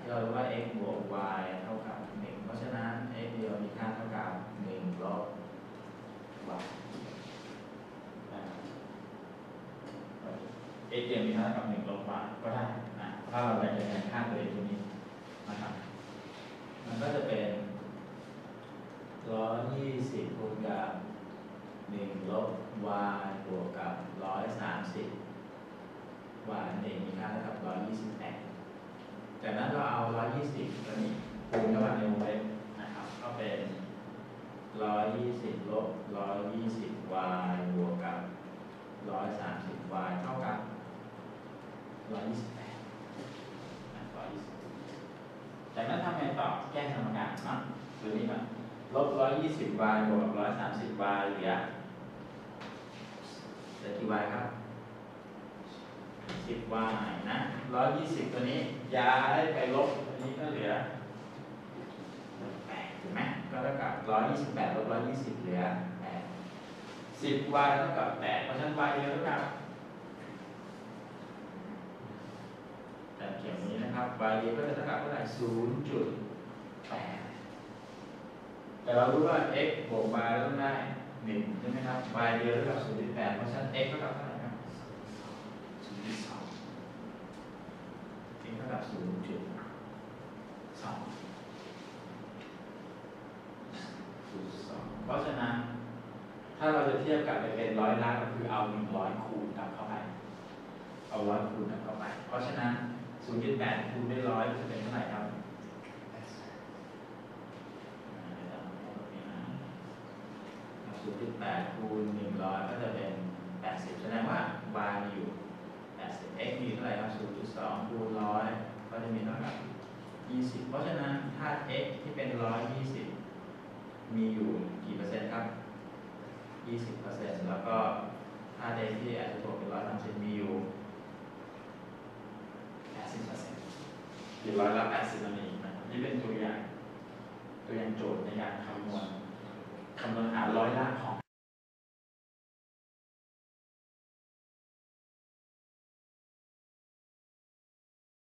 ที่เรารู้ว่า x บวก y เท่ากับ 1 เพราะฉะนั้น x เดียวมีค่าเท่ากับ 1 ลบ y อ่า x เดียวมีค่าเท่ากับ 1 ลบ y ก็ได้นะถ้าเราอยากจะแทนค่าตัวเองตรงนี้นะครับ มันก็จะเป็น 120คูณกับ 1 ลบ y บวกกับ 130 y นั่นเองมีค่าเท่ากับ 128 จากนั้นเราเอา 120ตัวนี้คูณเข้ามาในวงเล็บนะครับ ก็เป็น 120 ลบ 120 y บวกกับ 130 y เท่ากับ 128 120 จากนั้นทำไงต่อ แก้สมการเนาะตัวนี้มาลบ 120 y บวกกับ130 y เหลือ เหลือกี่ y ครับ10 y นะ120ตัวนี้ย้ายไปลบตัวนี้ก็เหลือ8ถูกไหมก็เท่ากับ128ลบ120เหลือ8 10 y เท่ากับ8เพราะฉะนั้น y เยอะเท่ากับแต่เขียนอย่างนี้นะครับ y เยอะก็จะเท่ากับเท่าไหร่0.8แต่เรารู้ว่า x บวก y ต้องได้ 1ใช่ไหมครับ y เดียอะเท่ากับ0.8เพราะฉะนั้น x เท่ากับเท่าไหร่ครับศูนย์จุดสองทิ้งเท่ากับศูนย์จุดสองศูนย์สองเพราะฉะนั้น ถ้าเราจะเทียบกับเป็นร้อยล้านก็คือเอาหนึ่งร้อยคูณกลับเข้าไป เอาร้อยคูณกลับเข้าไป เพราะฉะนั้นศูนย์จุดแปดคูณด้วยร้อยจะเป็นเท่าไหร่ครับ ศูนย์แปดคูณหนึ่งร้อยก็จะเป็นแปดสิบแสดงว่า y มีอยู่ 80 x มีเท่าไหร่ครับ0.2คูณ100 ก็จะมีเท่ากับ 20 เพราะฉะนั้นธาตุ x ที่เป็น 120 มีอยู่กี่เปอร์เซ็นต์ครับ 20เปอร์เซ็นต์แล้วก็ธาตุ x ที่อาจจะบวกเป็น130มีอยู่ 80เปอร์เซ็นต์หรือร้อยละ80นั่นเองนะนี่เป็นตัวอย่างตัวอย่างโจทย์ในการคำนวณคำนวณหาร้อย ละของ